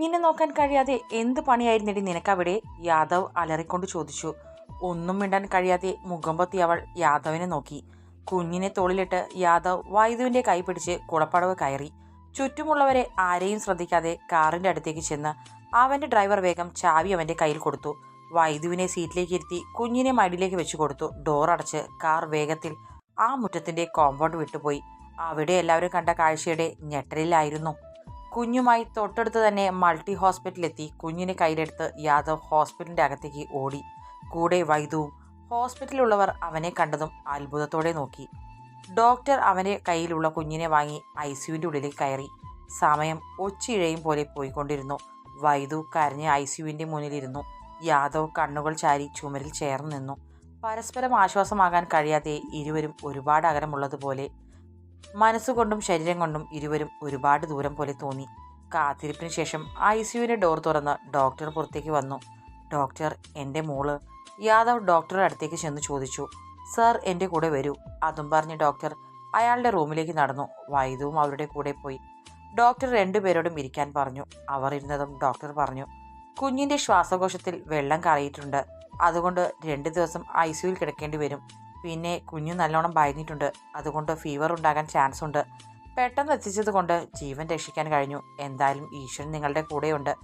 കുഞ്ഞിനെ നോക്കാൻ കഴിയാതെ എന്ത് പണിയായിരുന്നെടി നിനക്കവിടെ? യാദവ് അലറിക്കൊണ്ട് ചോദിച്ചു. ഒന്നും മിണ്ടാൻ കഴിയാതെ മുഖം പൊത്തി അവൾ യാദവിനെ നോക്കി. കുഞ്ഞിനെ തോളിലിട്ട് യാദവ് വൈദുവിന്റെ കൈ പിടിച്ച് കുളപ്പടവ് കയറി. ചുറ്റുമുള്ളവരെ ആരെയും ശ്രദ്ധിക്കാതെ കാറിന്റെ അടുത്തേക്ക് ചെന്ന് അവന്റെ ഡ്രൈവർ വേഗം ചാവി അവന്റെ കയ്യിൽ കൊടുത്തു. വൈദുവിനെ സീറ്റിലേക്ക് ഇരുത്തി കുഞ്ഞിനെ മടിയിലേക്ക് വെച്ചു കൊടുത്തു. ഡോർ അടച്ച് കാർ വേഗത്തിൽ ആ മുറ്റത്തിന്റെ കോമ്പൗണ്ട് വിട്ടുപോയി. അവിടെ എല്ലാവരും കണ്ട കാഴ്ചയുടെ ഞെട്ടലിലായിരുന്നു. കുഞ്ഞുമായി തൊട്ടടുത്ത് തന്നെ മൾട്ടി ഹോസ്പിറ്റലിലെത്തി കുഞ്ഞിനെ കയ്യിലെടുത്ത് യാദവ് ഹോസ്പിറ്റലിന്റെ അകത്തേക്ക് ഓടി. കൂടെ വൈദ്യവും ഹോസ്പിറ്റലിലുള്ളവർ അവനെ കണ്ടതും അത്ഭുതത്തോടെ നോക്കി. ഡോക്ടർ അവന്റെ കയ്യിലുള്ള കുഞ്ഞിനെ വാങ്ങി ഐ സിയുവിന്റെ ഉള്ളിലേക്ക് കയറി. സമയം ഒച്ചിഴയും പോലെ പോയിക്കൊണ്ടിരുന്നു. വൈദു കരഞ്ഞ് ഐ സിയുവിന്റെ മുന്നിലിരുന്നു. യാദവ് കണ്ണുകൾ ചാരി ചുമരിൽ ചേർന്ന് നിന്നു. പരസ്പരം ആശ്വാസമാകാൻ കഴിയാതെ ഇരുവരും ഒരുപാട് അകലമുള്ളതുപോലെ മനസ്സുകൊണ്ടും ശരീരം കൊണ്ടും ഇരുവരും ഒരുപാട് ദൂരം പോലെ തോന്നി. കാത്തിരിപ്പിന് ശേഷം ഐ സിയുവിന്റെ ഡോർ തുറന്ന് ഡോക്ടർ പുറത്തേക്ക് വന്നു. ഡോക്ടർ എന്റെ മോൾ. യാദവ് ഡോക്ടറുടെ അടുത്തേക്ക് ചെന്ന് ചോദിച്ചു സർ എന്റെ കൂടെ വരൂ. അതും പറഞ്ഞ് ഡോക്ടർ അയാളുടെ റൂമിലേക്ക് നടന്നു. വൈദ്യവും അവരുടെ കൂടെ പോയി. ഡോക്ടർ രണ്ടുപേരോടും ഇരിക്കാൻ പറഞ്ഞു. അവർ ഇരുന്നതും ഡോക്ടർ പറഞ്ഞു കുഞ്ഞിന്റെ ശ്വാസകോശത്തിൽ വെള്ളം കറിയിട്ടുണ്ട് അതുകൊണ്ട് രണ്ട് ദിവസം ഐ സിയുയിൽ കിടക്കേണ്ടി വരും. പിന്നെ കുഞ്ഞു നല്ലോണം ഭയന്നിട്ടുണ്ട്. അതുകൊണ്ട് ഫീവർ ഉണ്ടാകാൻ ചാൻസ് ഉണ്ട്. പെട്ടെന്ന് എത്തിച്ചത് കൊണ്ട് ജീവൻ രക്ഷിക്കാൻ കഴിഞ്ഞു. എന്തായാലും ഈശ്വരൻ നിങ്ങളുടെ കൂടെയുണ്ട്.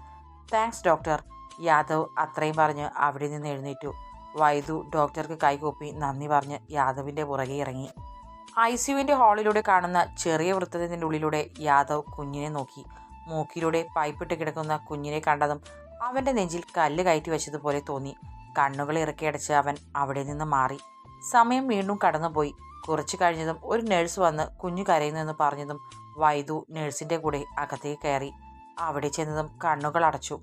താങ്ക്സ് ഡോക്ടർ യാദവ് അത്രയും പറഞ്ഞ് അവിടെ നിന്ന് എഴുന്നേറ്റു. വൈദു ഡോക്ടർക്ക് കൈകൂപ്പി നന്ദി പറഞ്ഞ് യാദവിന്റെ പുറകെ ഇറങ്ങി. ഐ സിയുവിന്റെ ഹാളിലൂടെ കാണുന്ന ചെറിയ വൃത്തത്തിന്റെ ഉള്ളിലൂടെ യാദവ് കുഞ്ഞിനെ നോക്കി. മൂക്കിലൂടെ പൈപ്പിട്ട് കിടക്കുന്ന കുഞ്ഞിനെ കണ്ടതും അവന്റെ നെഞ്ചിൽ കല്ല് കയറ്റി വെച്ചതുപോലെ തോന്നി. കണ്ണുകൾ ഇറക്കിയടച്ച് അവൻ അവിടെ നിന്ന് മാറി. സമയം വീണ്ടും കടന്നുപോയി. കുറച്ചു കഴിഞ്ഞതും ഒരു നേഴ്സ് വന്ന് കുഞ്ഞു കരയുന്നെന്ന് പറഞ്ഞതും വൈദു നഴ്സിന്റെ കൂടെ അകത്തേക്ക് കയറി. അവിടെ ചെന്നതും കണ്ണുകൾ അടച്ചു.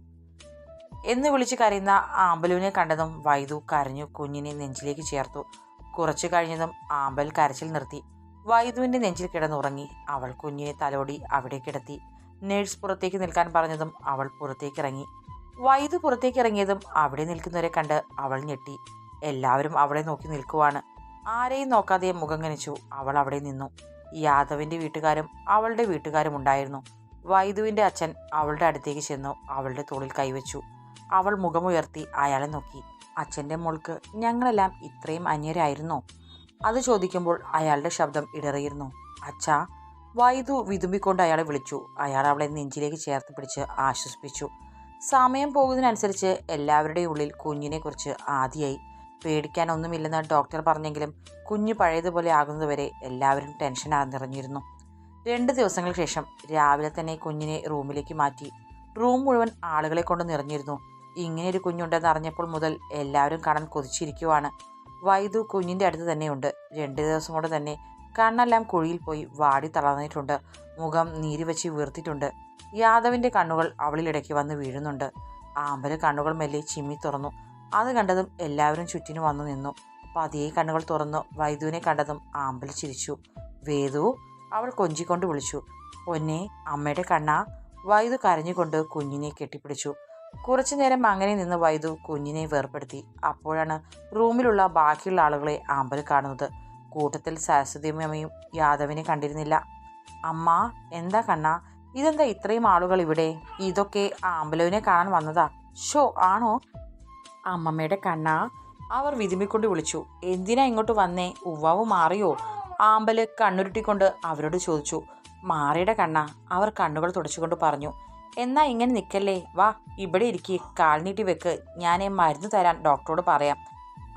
എന്ന് വിളിച്ച് കരയുന്ന ആമ്പലുവിനെ കണ്ടതും വൈദു കരഞ്ഞു കുഞ്ഞിനെ നെഞ്ചിലേക്ക് ചേർത്തു. കുറച്ചു കഴിഞ്ഞതും ആമ്പൽ കരച്ചിൽ നിർത്തി. വൈദുവിന്റെ നെഞ്ചിൽ കിടന്നുറങ്ങി. അവൾ കുഞ്ഞിനെ തലോടി അവിടെ കിടത്തി. നേഴ്സ് പുറത്തേക്ക് നിൽക്കാൻ പറഞ്ഞതും അവൾ പുറത്തേക്ക് ഇറങ്ങി. വൈദു പുറത്തേക്ക് ഇറങ്ങിയതും അവിടെ നിൽക്കുന്നവരെ കണ്ട് അവൾ ഞെട്ടി. എല്ലാവരും അവളെ നോക്കി നിൽക്കുവാണ്. ആരെയും നോക്കാതെ മുഖം കനിച്ചു. അവൾ അവിടെ നിന്നു. യാദവിന്റെ വീട്ടുകാരും അവളുടെ വീട്ടുകാരും ഉണ്ടായിരുന്നു. വൈദുവിന്റെ അച്ഛൻ അവളുടെ അടുത്തേക്ക് ചെന്നു അവളുടെ തോളിൽ കൈവച്ചു. അവൾ മുഖമുയർത്തി അയാളെ നോക്കി. അച്ഛന്റെ മോൾക്ക് ഞങ്ങളെല്ലാം ഇത്രയും അന്യരായിരുന്നോ? അത് ചോദിക്കുമ്പോൾ അയാളുടെ ശബ്ദം ഇടറിയിരുന്നു. അച്ഛാ വൈദു വിതുമ്പിക്കൊണ്ട് അയാളെ വിളിച്ചു. അയാൾ അവളെ നെഞ്ചിലേക്ക് ചേർത്ത് പിടിച്ച് ആശ്വസിപ്പിച്ചു. സമയം പോകുന്നതിനനുസരിച്ച് എല്ലാവരുടെയും ഉള്ളിൽ കുഞ്ഞിനെക്കുറിച്ച് ആദിയായി. പേടിക്കാനൊന്നുമില്ലെന്ന് ഡോക്ടർ പറഞ്ഞെങ്കിലും കുഞ്ഞ് പഴയതുപോലെ ആകുന്നതുവരെ എല്ലാവരും ടെൻഷൻ നിറഞ്ഞിരുന്നു. രണ്ട് ദിവസങ്ങൾക്ക് ശേഷം രാവിലെ തന്നെ കുഞ്ഞിനെ റൂമിലേക്ക് മാറ്റി. റൂം മുഴുവൻ ആളുകളെ കൊണ്ട് നിറഞ്ഞിരുന്നു. ഇങ്ങനെ ഒരു കുഞ്ഞുണ്ടെന്ന് അറിഞ്ഞപ്പോൾ മുതൽ എല്ലാവരും കാണാൻ കൊതിച്ചിരിക്കുവാണ്. വൈദു കുഞ്ഞിന്റെ അടുത്ത് തന്നെയുണ്ട്. രണ്ട് ദിവസം കൊണ്ട് തന്നെ കണ്ണെല്ലാം കുഴിയിൽ പോയി വാടി തളർന്നിട്ടുണ്ട്. മുഖം നീരി വെച്ച് വീർത്തിട്ടുണ്ട്. യാദവിന്റെ കണ്ണുകൾ അവളിലിടയ്ക്ക് വന്ന് വീഴുന്നുണ്ട്. ആമ്പൽ കണ്ണുകൾ മെല്ലെ ചിമ്മി തുറന്നു. അത് കണ്ടതും എല്ലാവരും ചുറ്റിനു വന്നു നിന്നു. പതിയെ കണ്ണുകൾ തുറന്നു വൈദുവിനെ കണ്ടതും ആമ്പൽ ചിരിച്ചു. വേദു അവൾ കൊഞ്ചിക്കൊണ്ട് വിളിച്ചു. പൊന്നെ അമ്മയുടെ കണ്ണ. വൈദു കരഞ്ഞുകൊണ്ട് കുഞ്ഞിനെ കെട്ടിപ്പിടിച്ചു. കുറച്ചു നേരം അങ്ങനെ നിന്ന് വൈദു കുഞ്ഞിനെ വേർപ്പെടുത്തി. അപ്പോഴാണ് റൂമിലുള്ള ബാക്കിയുള്ള ആളുകളെ ആമ്പൽ കാണുന്നത്. കൂട്ടത്തിൽ സരസ്വതിയമ്മയും യാദവിനെ കണ്ടിരുന്നില്ല. അമ്മ എന്താ കണ്ണ? ഇതെന്താ ഇത്രയും ആളുകൾ ഇവിടെ? ഇതൊക്കെ ആമ്പലുവിനെ കാണാൻ വന്നതാ. ഷോ ആണോ? അമ്മമ്മയുടെ കണ്ണ. അവർ വിതുമ്പിക്കൊണ്ട് വിളിച്ചു. എന്തിനാ ഇങ്ങോട്ട് വന്നേ? ഉവ്വാവ് മാറിയോ? ആമ്പൽ കണ്ണുരുട്ടിക്കൊണ്ട് അവരോട് ചോദിച്ചു. മാറിയുടെ കണ്ണ അവർ കണ്ണുകൾ തുടച്ചുകൊണ്ട് പറഞ്ഞു. എന്നാ ഇങ്ങനെ നിൽക്കല്ലേ വാ ഇവിടെ ഇരിക്കി. കാൽ നീട്ടി വെക്ക്. ഞാൻ മരുന്ന് തരാൻ ഡോക്ടറോട് പറയാം.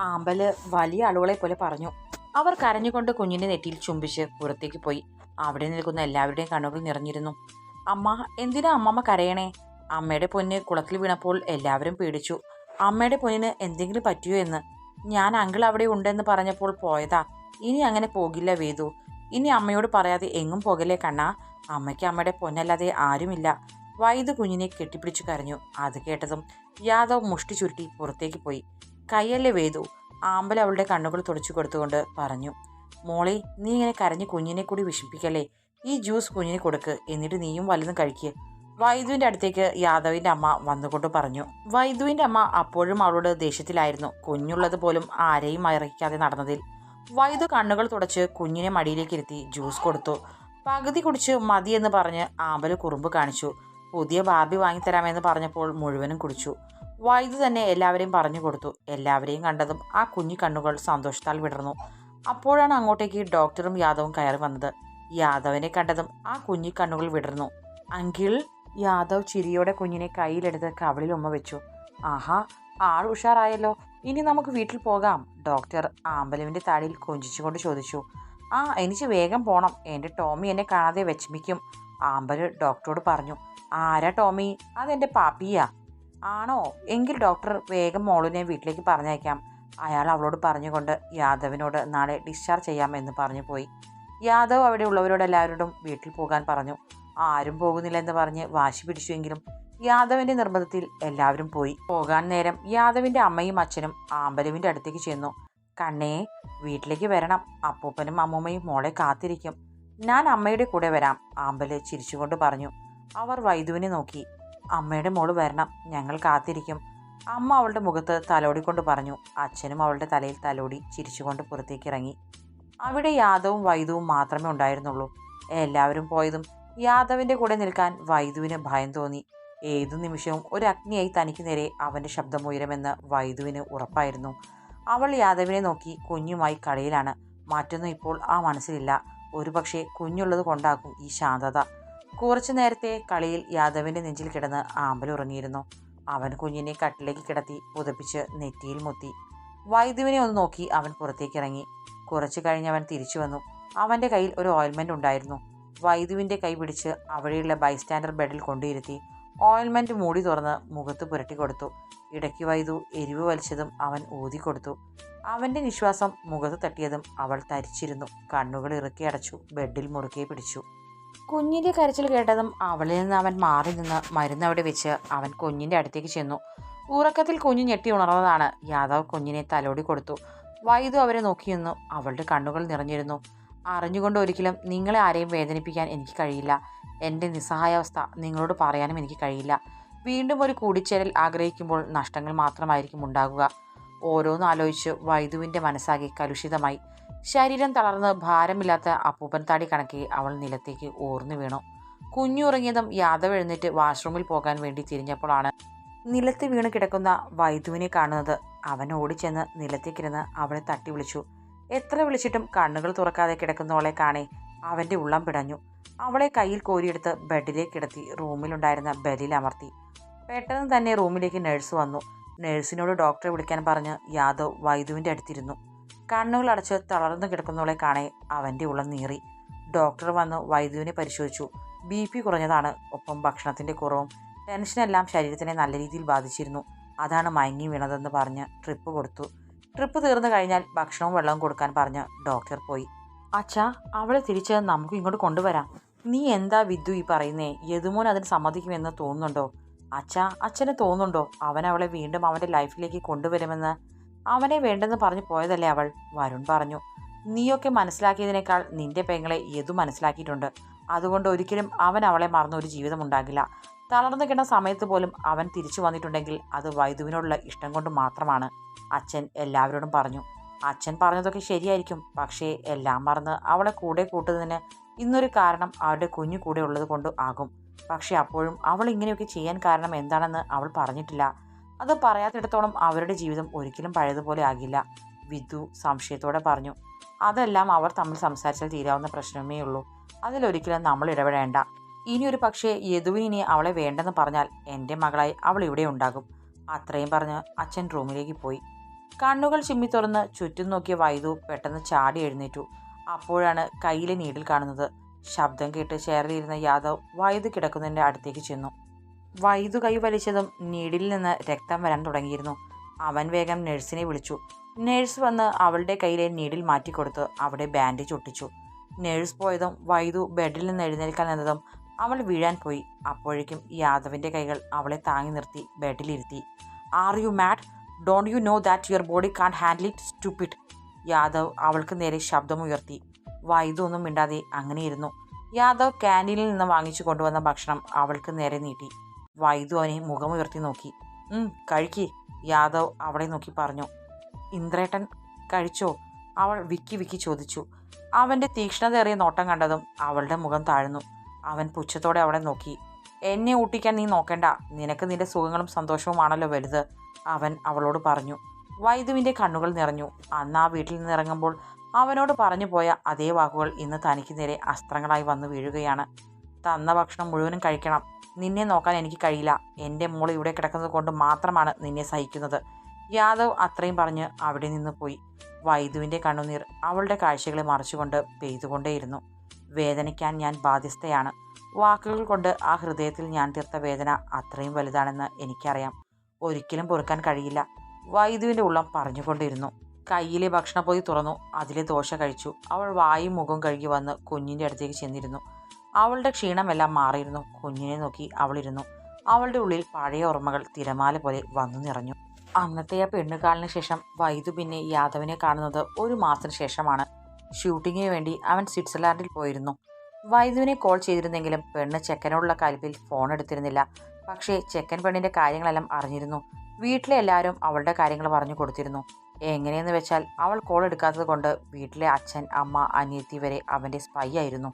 ആമ്പൽ വലിയ ആളുകളെ പോലെ പറഞ്ഞു. അവർ കരഞ്ഞുകൊണ്ട് കുഞ്ഞിന്റെ നെറ്റിയിൽ ചുംബിച്ച് പുറത്തേക്ക് പോയി. അവിടെ നിൽക്കുന്ന എല്ലാവരുടെയും കണ്ണുകൾ നിറഞ്ഞിരുന്നു. അമ്മ എന്തിനാ അമ്മമ്മ കരയണേ? അമ്മയുടെ പൊന്ന് കുളത്തിൽ വീണപ്പോൾ എല്ലാവരും പേടിച്ചു. അമ്മയുടെ പൊന്നിന് എന്തെങ്കിലും പറ്റിയോ എന്ന്. ഞാൻ അങ്കിൾ അവിടെ ഉണ്ടെന്ന് പറഞ്ഞപ്പോൾ പോയതാ. ഇനി അങ്ങനെ പോകില്ല വേദു. ഇനി അമ്മയോട് പറയാതെ എങ്ങും പോകല്ലേ കണ്ണാ. അമ്മയ്ക്ക് അമ്മയുടെ പൊന്നല്ലാതെ ആരുമില്ല. വൈദു കുഞ്ഞിനെ കെട്ടിപ്പിടിച്ചു കരഞ്ഞു. അത് കേട്ടതും യാദവ് മുഷ്ടി ചുരുട്ടി പുറത്തേക്ക് പോയി. കയ്യല്ലേ വേദു? ആമ്പൽ അവളുടെ കണ്ണുകൾ തുടച്ചു കൊടുത്തുകൊണ്ട് പറഞ്ഞു. മോളെ നീ ഇങ്ങനെ കരഞ്ഞ് കുഞ്ഞിനെ കൂടി വിഷിപ്പിക്കല്ലേ ഈ ജ്യൂസ് കുഞ്ഞിന് കൊടുക്ക്. എന്നിട്ട് നീയും വലുതും കഴിക്ക്. വൈദുവിന്റെ അടുത്തേക്ക് യാദവിന്റെ അമ്മ വന്നുകൊണ്ട് പറഞ്ഞു. വൈദുവിന്റെ അമ്മ അപ്പോഴും അവളോട് ദേഷ്യത്തിലായിരുന്നു. കുഞ്ഞുള്ളത് പോലും ആരെയും അറിയിക്കാതെ നടന്നതിൽ. വൈദു കണ്ണുകൾ തുടച്ച് കുഞ്ഞിനെ മടിയിലേക്ക് ഇരുത്തി ജ്യൂസ് കൊടുത്തു. പകുതി കുടിച്ച് മതിയെന്ന് പറഞ്ഞ് ആമ്പൽ കുറുമ്പ് കാണിച്ചു. പുതിയ ബാർബി വാങ്ങിത്തരാമെന്ന് പറഞ്ഞപ്പോൾ മുഴുവനും കുടിച്ചു. വൈദു തന്നെ എല്ലാവരെയും പറഞ്ഞു കൊടുത്തു. എല്ലാവരെയും കണ്ടതും ആ കുഞ്ഞു കണ്ണുകൾ സന്തോഷത്താൽ വിടർന്നു. അപ്പോഴാണ് അങ്ങോട്ടേക്ക് ഡോക്ടറും യാദവും കയറി വന്നത്. യാദവിനെ കണ്ടതും ആ കുഞ്ഞി കണ്ണുകൾ വിടർന്നു. അങ്കിൾ യാദവ് ചിരിയോടെ കുഞ്ഞിനെ കയ്യിലെടുത്ത് കവളിൽ ഉമ്മ വെച്ചു. ആഹാ ആൾ ഉഷാറായല്ലോ. ഇനി നമുക്ക് വീട്ടിൽ പോകാം ഡോക്ടർ ആമ്പലുവിന്റെ താടിയിൽ കൊഞ്ചിച്ചുകൊണ്ട് ചോദിച്ചു. ആ എനിക്ക് വേഗം പോകണം എന്റെ ടോമി എന്നെ കാണാതെ വിഷമിക്കും ആമ്പൽ ഡോക്ടറോട് പറഞ്ഞു. ആരാ ടോമി? അതെന്റെ പാപ്പിയാ. ആണോ? എങ്കിൽ ഡോക്ടർ വേഗം മോളിനെ വീട്ടിലേക്ക് പറഞ്ഞയക്കാം അയാൾ അവളോട് പറഞ്ഞുകൊണ്ട് യാദവിനോട് നാളെ ഡിസ്ചാർജ് ചെയ്യാമെന്ന് പറഞ്ഞു പോയി യാദവ് അവിടെ എല്ലാവരോടും വീട്ടിൽ പോകാൻ പറഞ്ഞു. ആരും പോകുന്നില്ല എന്ന് പറഞ്ഞ് വാശി പിടിച്ചുവെങ്കിലും യാദവിന്റെ നിർബന്ധത്തിൽ എല്ലാവരും പോയി. പോകാൻ നേരം യാദവിന്റെ അമ്മയും അച്ഛനും ആമ്പലവിന്റെ അടുത്തേക്ക് ചെന്നു. കണ്ണേ വീട്ടിലേക്ക് വരണം. അപ്പൂപ്പനും അമ്മൂമ്മയും മോളെ കാത്തിരിക്കും. ഞാൻ അമ്മയുടെ കൂടെ വരാം ആമ്പൽ ചിരിച്ചുകൊണ്ട് പറഞ്ഞു. അവർ വൈദുവിനെ നോക്കി. അമ്മയുടെ മോൾ വരണം. ഞങ്ങൾ കാത്തിരിക്കും. അമ്മ അവളുടെ മുഖത്ത് തലോടിക്കൊണ്ട് പറഞ്ഞു. അച്ഛനും അവളുടെ തലയിൽ തലോടി ചിരിച്ചുകൊണ്ട് പുറത്തേക്ക് ഇറങ്ങി അവിടെ യാദവും വൈദവും മാത്രമേ ഉണ്ടായിരുന്നുള്ളൂ. എല്ലാവരും പോയതും യാദവിന്റെ കൂടെ നിൽക്കാൻ വൈദുവിന് ഭയം തോന്നി. ഏതു നിമിഷവും ഒരു അഗ്നിയായി തനിക്ക് നേരെ അവന്റെ ശബ്ദമുയരമെന്ന് വൈദുവിന് ഉറപ്പായിരുന്നു. അവൾ യാദവിനെ നോക്കി കുഞ്ഞുമായി കളിയിലാണ്. മറ്റൊന്നും ഇപ്പോൾ ആ മനസ്സിലില്ല. ഒരുപക്ഷെ കുഞ്ഞുള്ളത് കൊണ്ടാകും ഈ ശാന്തത. കുറച്ചു നേരത്തെ കളിയിൽ യാദവിന്റെ നെഞ്ചിൽ കിടന്ന് ആമ്പൽ ഉറങ്ങിയിരുന്നു. അവൻ കുഞ്ഞിനെ കട്ടിലേക്ക് കിടത്തി പുതപ്പിച്ച് നെറ്റിയിൽ മുത്തി. വൈദ്യുവിനെ ഒന്ന് നോക്കി അവൻ പുറത്തേക്ക് ഇറങ്ങി. കുറച്ചു കഴിഞ്ഞ് അവൻ തിരിച്ചു വന്നു. അവന്റെ കയ്യിൽ ഒരു ഓയിൽമെന്റ് ഉണ്ടായിരുന്നു. വൈദ്യുവിന്റെ കൈ പിടിച്ച് അവിടെയുള്ള ബൈസ്റ്റാൻഡർ ബെഡിൽ കൊണ്ടിരുത്തി ഓയിൽമെന്റ് മൂടി തുറന്ന് മുഖത്ത് പുരട്ടി കൊടുത്തു. ഇടയ്ക്ക് വൈദു എരിവ് വലിച്ചതും അവൻ ഊതിക്കൊടുത്തു അവന്റെ നിശ്വാസം മുഖത്ത് തട്ടിയതും അവൾ തരിച്ചിരുന്നു. കണ്ണുകൾ ഇറുക്കി അടച്ചു. ബെഡിൽ മുറുകെ പിടിച്ചു. കുഞ്ഞിന്റെ കരച്ചിൽ കേട്ടതും അവളിൽ നിന്ന് അവൻ മാറി നിന്ന് മരുന്ന് അവിടെ വെച്ച് അവൻ കുഞ്ഞിന്റെ അടുത്തേക്ക് ചെന്നു. ഉറക്കത്തിൽ കുഞ്ഞ് ഞെട്ടി ഉണർന്നതാണ്. യാദവ് കുഞ്ഞിനെ തലോടി കൊടുത്തു. വൈദു അവരെ നോക്കിയിരുന്നു അവളുടെ കണ്ണുകൾ നിറഞ്ഞിരുന്നു. അറിഞ്ഞുകൊണ്ട് ഒരിക്കലും നിങ്ങളെ ആരെയും വേദനിപ്പിക്കാൻ എനിക്ക് കഴിയില്ല. എന്റെ നിസ്സഹായാവസ്ഥ നിങ്ങളോട് പറയാനും എനിക്ക് കഴിയില്ല. വീണ്ടും ഒരു കൂടിച്ചേരൽ ആഗ്രഹിക്കുമ്പോൾ നഷ്ടങ്ങൾ മാത്രമായിരിക്കും ഉണ്ടാകുക. ഓരോന്ന് ആലോചിച്ച് വൈദുവിന്റെ മനസ്സാകെ കലുഷിതമായി. ശരീരം തളർന്ന് ഭാരമില്ലാത്ത അപ്പൂപ്പൻ താടി കണക്കി അവൾ നിലത്തേക്ക് ഓർന്നു വീണു. കുഞ്ഞുറങ്ങിയതും യാദവ് എഴുന്നേറ്റ് വാഷ്റൂമിൽ പോകാൻ വേണ്ടി തിരിഞ്ഞപ്പോഴാണ് നിലത്ത് വീണ് കിടക്കുന്ന വൈദുവിനെ കാണുന്നത്. അവൻ ഓടിച്ചെന്ന് നിലത്തേക്കിരുന്ന് അവളെ തട്ടി വിളിച്ചു. എത്ര വിളിച്ചിട്ടും കണ്ണുകൾ തുറക്കാതെ കിടക്കുന്നവളെ കാണേ അവന്റെ ഉള്ളം പിടഞ്ഞു. അവളെ കയ്യിൽ കോരിയെടുത്ത് ബെഡിലേക്ക് കിടത്തി റൂമിലുണ്ടായിരുന്ന ബെല്ലിൽ അമർത്തി. പെട്ടെന്ന് തന്നെ റൂമിലേക്ക് നഴ്സ് വന്നു. നഴ്സിനോട് ഡോക്ടറെ വിളിക്കാൻ പറഞ്ഞ് യാദവ് വൈദുവിന്റെ അടുത്തിരുന്നു. കണ്ണുകൾ അടച്ച് തളർന്നു കിടക്കുന്നവളെ കാണേ അവന്റെ ഉള്ളം നീറി. ഡോക്ടർ വന്ന് വൈദ്യുവിനെ പരിശോധിച്ചു. ബി പി കുറഞ്ഞതാണ്. ഒപ്പം ഭക്ഷണത്തിന്റെ കുറവും ടെൻഷനെല്ലാം ശരീരത്തിനെ നല്ല രീതിയിൽ ബാധിച്ചിരുന്നു. അതാണ് മയങ്ങി വീണതെന്ന് പറഞ്ഞ് ട്രിപ്പ് കൊടുത്തു. ട്രിപ്പ് തീർന്നു കഴിഞ്ഞാൽ ഭക്ഷണവും വെള്ളവും കൊടുക്കാൻ പറഞ്ഞ് ഡോക്ടർ പോയി. അച്ഛാ അവളെ തിരിച്ച് നമുക്ക് ഇങ്ങോട്ട് കൊണ്ടുവരാം. നീ എന്താ വിദ്യു ഈ പറയുന്നേ? യദുമോൻ അതിന് സമ്മതിക്കുമെന്ന് തോന്നുന്നുണ്ടോ? അച്ഛാ അച്ഛനെ തോന്നുന്നുണ്ടോ? അവൻ അവളെ വീണ്ടും അവന്റെ ലൈഫിലേക്ക് കൊണ്ടുവരുമെന്ന്? അവനെ വേണ്ടെന്ന് പറഞ്ഞു പോയതല്ലേ അവൾ വരുൺ പറഞ്ഞു. നീയൊക്കെ മനസ്സിലാക്കിയതിനേക്കാൾ നിന്റെ പെങ്ങളെ യദു മനസ്സിലാക്കിയിട്ടുണ്ട്. അതുകൊണ്ട് ഒരിക്കലും അവൻ അവളെ മറന്ന ഒരു ജീവിതം ഉണ്ടാകില്ല. തളർന്നു കിടന്ന സമയത്ത് പോലും അവൻ തിരിച്ചു വന്നിട്ടുണ്ടെങ്കിൽ അത് വൈദുവിനോടുള്ള ഇഷ്ടം കൊണ്ട് മാത്രമാണ്. അച്ഛൻ എല്ലാവരോടും പറഞ്ഞു. അച്ഛൻ പറഞ്ഞതൊക്കെ ശരിയായിരിക്കും. പക്ഷേ എല്ലാം മറന്ന് അവളെ കൂടെ കൂട്ടുന്നതിന് ഇന്നൊരു കാരണം അവളുടെ കുഞ്ഞു കൂടെ ഉള്ളത് കൊണ്ട് ആകും. പക്ഷേ അപ്പോഴും അവൾ ഇങ്ങനെയൊക്കെ ചെയ്യാൻ കാരണം എന്താണെന്ന് അവൾ പറഞ്ഞിട്ടില്ല. അത് പറയാത്തിടത്തോളം അവരുടെ ജീവിതം ഒരിക്കലും പഴയതുപോലെ ആകില്ല. വിദു സംശയത്തോടെ പറഞ്ഞു. അതെല്ലാം അവർ തമ്മിൽ സംസാരിച്ചാൽ തീരാവുന്ന പ്രശ്നമേ ഉള്ളൂ. അതിലൊരിക്കലും നമ്മൾ ഇടപെടേണ്ട. ഇനിയൊരു പക്ഷേ യദുവിനെ അവളെ വേണ്ടെന്ന് പറഞ്ഞാൽ എന്റെ മകളായി അവൾ ഇവിടെ ഉണ്ടാകും. അത്രയും പറഞ്ഞ് അച്ഛൻ റൂമിലേക്ക് പോയി. കണ്ണുകൾ ചിമ്മി തുറന്ന് ചുറ്റും നോക്കിയ വൈദു പെട്ടെന്ന് ചാടി എഴുന്നേറ്റു. അപ്പോഴാണ് കയ്യിലെ നീഡിൽ കാണുന്നത്. ശബ്ദം കേട്ട് ചേർന്നിരുന്ന യാദവ് വൈദു കിടക്കുന്നതിന്റെ അടുത്തേക്ക് ചെന്നു. വൈദു കൈ വലിച്ചതും നീഡിൽ നിന്ന് രക്തം വരാൻ തുടങ്ങിയിരുന്നു. അവൻ വേഗം നഴ്സിനെ വിളിച്ചു. നഴ്സ് വന്ന് അവളുടെ കയ്യിലെ നീഡിൽ മാറ്റിക്കൊടുത്ത് അവിടെ ബാൻഡേജ് ഒട്ടിച്ചു. നഴ്സ് പോയതും വൈദു ബെഡിൽ നിന്ന് എഴുന്നേൽക്കാൻ നിന്നതും അവൾ വീഴാൻ പോയി. അപ്പോഴേക്കും യാദവിന്റെ കൈകൾ അവളെ താങ്ങി നിർത്തി ബെഡിലിരുത്തി. Are you mad don't you know that your body can handle it stupid Yadav അവൾക്ക് നേരെ ശബ്ദമുയർത്തി. വൈദു ഒന്നും മിണ്ടാതെ. അങ്ങനെയിരുന്നു യാദവ് ക്യാന്റീനിൽ നിന്ന് വാങ്ങിച്ചു കൊണ്ടുവന്ന ഭക്ഷണം അവൾക്ക് നേരെ നീട്ടി. വൈദു അവനെ മുഖമുയർത്തി നോക്കി. കഴിക്ക്. യാദവ് അവളെ നോക്കി പറഞ്ഞു. ഇന്ദ്രേട്ടൻ കഴിച്ചോ? അവൾ വിക്കി വിക്കി ചോദിച്ചു. അവന്റെ തീക്ഷ്ണതയേറിയ നോട്ടം കണ്ടതും അവളുടെ മുഖം താഴ്ന്നു. അവൻ പുച്ഛത്തോടെ അവളെ നോക്കി. എന്നെ ഊട്ടിക്കാൻ നീ നോക്കണ്ട. നിനക്ക് നിന്റെ സുഖങ്ങളും സന്തോഷവുമാണല്ലോ വലുത് അവൻ അവളോട് പറഞ്ഞു. വൈദുവിന്റെ കണ്ണുകൾ നിറഞ്ഞു. അന്ന് ആ വീട്ടിൽ നിന്ന് ഇറങ്ങുമ്പോൾ അവനോട് പറഞ്ഞു പോയ അതേ വാക്കുകൾ ഇന്ന് തനിക്ക് നേരെ അസ്ത്രങ്ങളായി വന്നു വീഴുകയാണ്. തന്ന ഭക്ഷണം മുഴുവനും കഴിക്കണം. നിന്നെ നോക്കാൻ എനിക്ക് കഴിയില്ല. എന്റെ മോൾ ഇവിടെ കിടക്കുന്നത് കൊണ്ട് മാത്രമാണ് നിന്നെ സഹിക്കുന്നത് യാദവ് അത്രയും പറഞ്ഞ് അവിടെ നിന്ന് പോയി. വൈദുവിന്റെ കണ്ണുനീർ അവളുടെ കാഴ്ചകളെ മറച്ചുകൊണ്ട് പെയ്തുകൊണ്ടേയിരുന്നു. വേദനിക്കാൻ ഞാൻ ബാധ്യസ്ഥയാണ്. വാക്കുകൾ കൊണ്ട് ആ ഹൃദയത്തിൽ ഞാൻ തീർത്ത വേദന അത്രയും വലുതാണെന്ന് എനിക്കറിയാം. ഒരിക്കലും പൊറുക്കാൻ കഴിയില്ല. വൈദ്യുവിന്റെ ഉള്ളം പറഞ്ഞുകൊണ്ടിരുന്നു. കയ്യിലെ ഭക്ഷണപ്പൊതി തുറന്നു. അതിലെ ദോശ കഴിച്ചു. അവൾ വായും മുഖം കഴുകി വന്ന് കുഞ്ഞിന്റെ അടുത്തേക്ക് ചെന്നിരുന്നു. അവളുടെ ക്ഷീണമെല്ലാം മാറിയിരുന്നു. കുഞ്ഞിനെ നോക്കി അവളിരുന്നു. അവളുടെ ഉള്ളിൽ പഴയ ഓർമ്മകൾ തിരമാല പോലെ വന്നു നിറഞ്ഞു. അന്നത്തെ ആ പെണ്ണുകാലിന് ശേഷം വൈദു പിന്നെ യാദവിനെ കാണുന്നത് ഒരു മാസത്തിന് ശേഷമാണ്. ഷൂട്ടിങ്ങിന് വേണ്ടി അവൻ സ്വിറ്റ്സർലാൻഡിൽ പോയിരുന്നു. വൈദുവിനെ കോൾ ചെയ്തിരുന്നെങ്കിലും പെണ്ണ് ചെക്കനോടുള്ള കൽപ്പിൽ ഫോൺ എടുത്തിരുന്നില്ല. പക്ഷേ ചെക്കൻ പെണ്ണിന്റെ കാര്യങ്ങളെല്ലാം അറിഞ്ഞിരുന്നു. വീട്ടിലെ എല്ലാവരും അവളുടെ കാര്യങ്ങൾ പറഞ്ഞു കൊടുത്തിരുന്നു. എങ്ങനെയെന്ന് വെച്ചാൽ അവൾ കോൾ എടുക്കാത്തത് കൊണ്ട് വീട്ടിലെ അച്ഛൻ അമ്മ അനിയത്തി വരെ അവന്റെ സ്പൈ ആയിരുന്നു.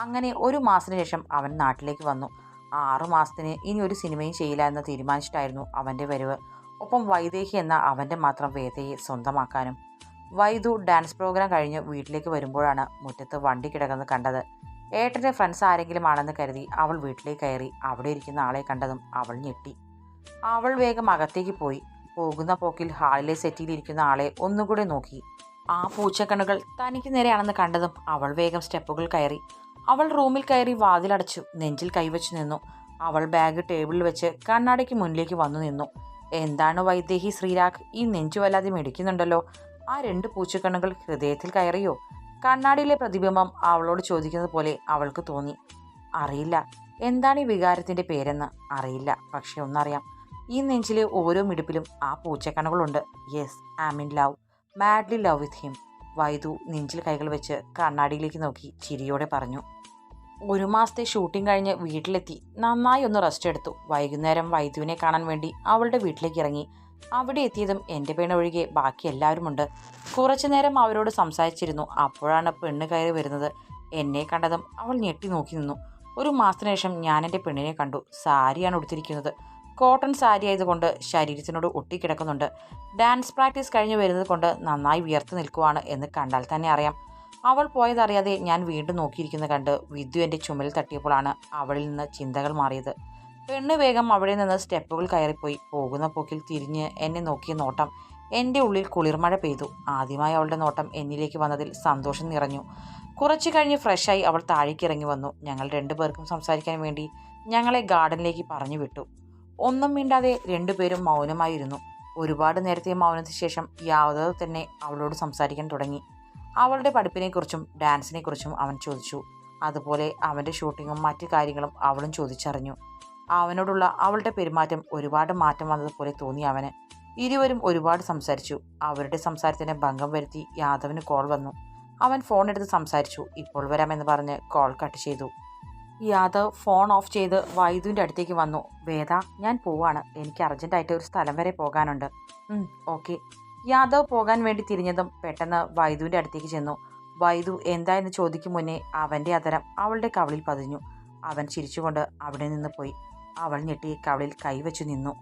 അങ്ങനെ ഒരു മാസത്തിന് ശേഷം അവൻ നാട്ടിലേക്ക് വന്നു. ആറു മാസത്തിന് ഇനി ഒരു സിനിമയും ചെയ്യില്ല എന്ന് തീരുമാനിച്ചിട്ടായിരുന്നു അവന്റെ വരവ്. ഒപ്പം വൈദേഹി എന്ന അവന്റെ മാത്രം വേദയെ സ്വന്തമാക്കാനും വൈദു ഡാൻസ് പ്രോഗ്രാം കഴിഞ്ഞ് വീട്ടിലേക്ക് വരുമ്പോഴാണ് മുറ്റത്ത് വണ്ടി കിടക്കുന്നത് കണ്ടത്. ഏട്ടന്റെ ഫ്രണ്ട്സ് ആരെങ്കിലും ആണെന്ന് കരുതി അവൾ വീട്ടിലേക്ക് കയറി അവിടെ ഇരിക്കുന്ന ആളെ കണ്ടതും അവൾ ഞെട്ടി. അവൾ വേഗം അകത്തേക്ക് പോയി. പോകുന്ന പോക്കിൽ ഹാളിലെ സെറ്റിയിലിരിക്കുന്ന ആളെ ഒന്നുകൂടി നോക്കി. ആ പൂച്ചക്കണ്ണുകൾ തനിക്ക് നേരെയാണെന്ന് കണ്ടതും അവൾ വേഗം സ്റ്റെപ്പുകൾ കയറി. അവൾ റൂമിൽ കയറി വാതിലടച്ചു നെഞ്ചിൽ കൈവച്ചു നിന്നു. അവൾ ബാഗ് ടേബിളിൽ വെച്ച് കണ്ണാടിക്ക് മുന്നിലേക്ക് വന്നു നിന്നു. എന്താണ് വൈദേഹി ശ്രീരാഗ്? ഈ നെഞ്ചു വല്ലാതെ മെടിക്കുന്നുണ്ടല്ലോ. ആ രണ്ട് പൂച്ചക്കണ്ണുകൾ ഹൃദയത്തിൽ കയറിയോ? കണ്ണാടിയിലെ പ്രതിബിംബം അവളോട് ചോദിക്കുന്നത് പോലെ അവൾക്ക് തോന്നി. അറിയില്ല. എന്താണ് ഈ വികാരത്തിന്റെ പേരെന്ന് അറിയില്ല. പക്ഷേ ഒന്നറിയാം. ഈ നെഞ്ചിലെ ഓരോ മിടുപ്പിലും ആ പൂച്ചക്കണ്ണുകളുണ്ട്. Yes I mean love madly love with him Vaidu നെഞ്ചിൽ കൈകൾ വെച്ച് കണ്ണാടിയിലേക്ക് നോക്കി ചിരിയോടെ പറഞ്ഞു. ഒരു മാസത്തെ ഷൂട്ടിംഗ് കഴിഞ്ഞ് വീട്ടിലെത്തി. നന്നായി ഒന്ന് റെസ്റ്റ് എടുത്തു. വൈകുന്നേരം വൈദുവിനെ കാണാൻ വേണ്ടി അവളുടെ വീട്ടിലേക്ക് ഇറങ്ങി. അവിടെ എത്തിയതും എന്റെ പെണ്ണൊഴികെ ബാക്കി എല്ലാവരുമുണ്ട്. കുറച്ചു നേരം അവരോട് സംസാരിച്ചിരുന്നു. അപ്പോഴാണ് പെണ്ണ് കയറി വരുന്നത്. എന്നെ കണ്ടതും അവൾ ഞെട്ടി നോക്കി നിന്നു. ഒരു മാസത്തിന് ശേഷം ഞാൻ എന്റെ പെണ്ണിനെ കണ്ടു. സാരിയാണ് ഉടുത്തിരിക്കുന്നത്. കോട്ടൺ സാരി ആയതുകൊണ്ട് ശരീരത്തിനോട് ഒട്ടിക്കിടക്കുന്നുണ്ട്. ഡാൻസ് പ്രാക്ടീസ് കഴിഞ്ഞ് വരുന്നത് കൊണ്ട് നന്നായി വിയർത്ത് നിൽക്കുവാണ് എന്ന് കണ്ടാൽ തന്നെ അറിയാം. അവൾ പോയതറിയാതെ ഞാൻ വീണ്ടും നോക്കിയിരിക്കുന്നത് കണ്ട് വിദ്യു എന്റെ ചുമലിൽ തട്ടിയപ്പോഴാണ് അവളിൽ നിന്ന് ചിന്തകൾ മാറിയത്. പെണ്ണ് വേഗം അവിടെ നിന്ന് സ്റ്റെപ്പുകൾ കയറിപ്പോയി. പോകുന്ന പോക്കിൽ തിരിഞ്ഞ് എന്നെ നോക്കിയ നോട്ടം എന്റെ ഉള്ളിൽ കുളിർമഴ പെയ്തു. ആദ്യമായി അവളുടെ നോട്ടം എന്നിലേക്ക് വന്നതിൽ സന്തോഷം നിറഞ്ഞു. കുറച്ചു കഴിഞ്ഞ് ഫ്രഷായി അവൾ താഴേക്ക് ഇറങ്ങി വന്നു. ഞങ്ങൾ രണ്ടുപേർക്കും സംസാരിക്കാൻ വേണ്ടി ഞങ്ങളെ ഗാർഡനിലേക്ക് പറഞ്ഞു വിട്ടു. ഒന്നും മിണ്ടാതെ രണ്ടുപേരും മൗനമായിരുന്നു. ഒരുപാട് നേരത്തെ മൗനത്തിന് ശേഷം യാദവ് തന്നെ അവളോട് സംസാരിക്കാൻ തുടങ്ങി. അവളുടെ പഠിപ്പിനെക്കുറിച്ചും ഡാൻസിനെക്കുറിച്ചും അവൻ ചോദിച്ചു. അതുപോലെ അവന്റെ ഷൂട്ടിങ്ങും മറ്റു കാര്യങ്ങളും അവളും ചോദിച്ചറിഞ്ഞു. അവനോടുള്ള അവളുടെ പെരുമാറ്റം ഒരുപാട് മാറ്റം വന്നതുപോലെ തോന്നി അവന്. ഇരുവരും ഒരുപാട് സംസാരിച്ചു. അവരുടെ സംസാരത്തിന് ഭംഗം വരുത്തി യാദവിന് കോൾ വന്നു. അവൻ ഫോൺ എടുത്ത് സംസാരിച്ചു. ഇപ്പോൾ വരാമെന്ന് പറഞ്ഞ് കോൾ കട്ട് ചെയ്തു. യാദവ് ഫോൺ ഓഫ് ചെയ്ത് വൈദുവിന്റെ അടുത്തേക്ക് വന്നു. വേദ ഞാൻ പോവാണ്. എനിക്ക് അർജന്റായിട്ട് ഒരു സ്ഥലം വരെ പോകാനുണ്ട്. ഓക്കെ യാദവ് പോകാൻ വേണ്ടി തിരിഞ്ഞതും പെട്ടെന്ന് വൈദുവിന്റെ അടുത്തേക്ക് ചെന്നു. വൈദു എന്തായെന്ന് ചോദിക്കും മുന്നേ അവന്റെ അതരം അവളുടെ കവളിൽ പതിഞ്ഞു. അവൻ ചിരിച്ചുകൊണ്ട് അവിടെ നിന്ന് പോയി. അവൾ ഞെട്ടി കവളിൽ കൈവച്ചു നിന്നു.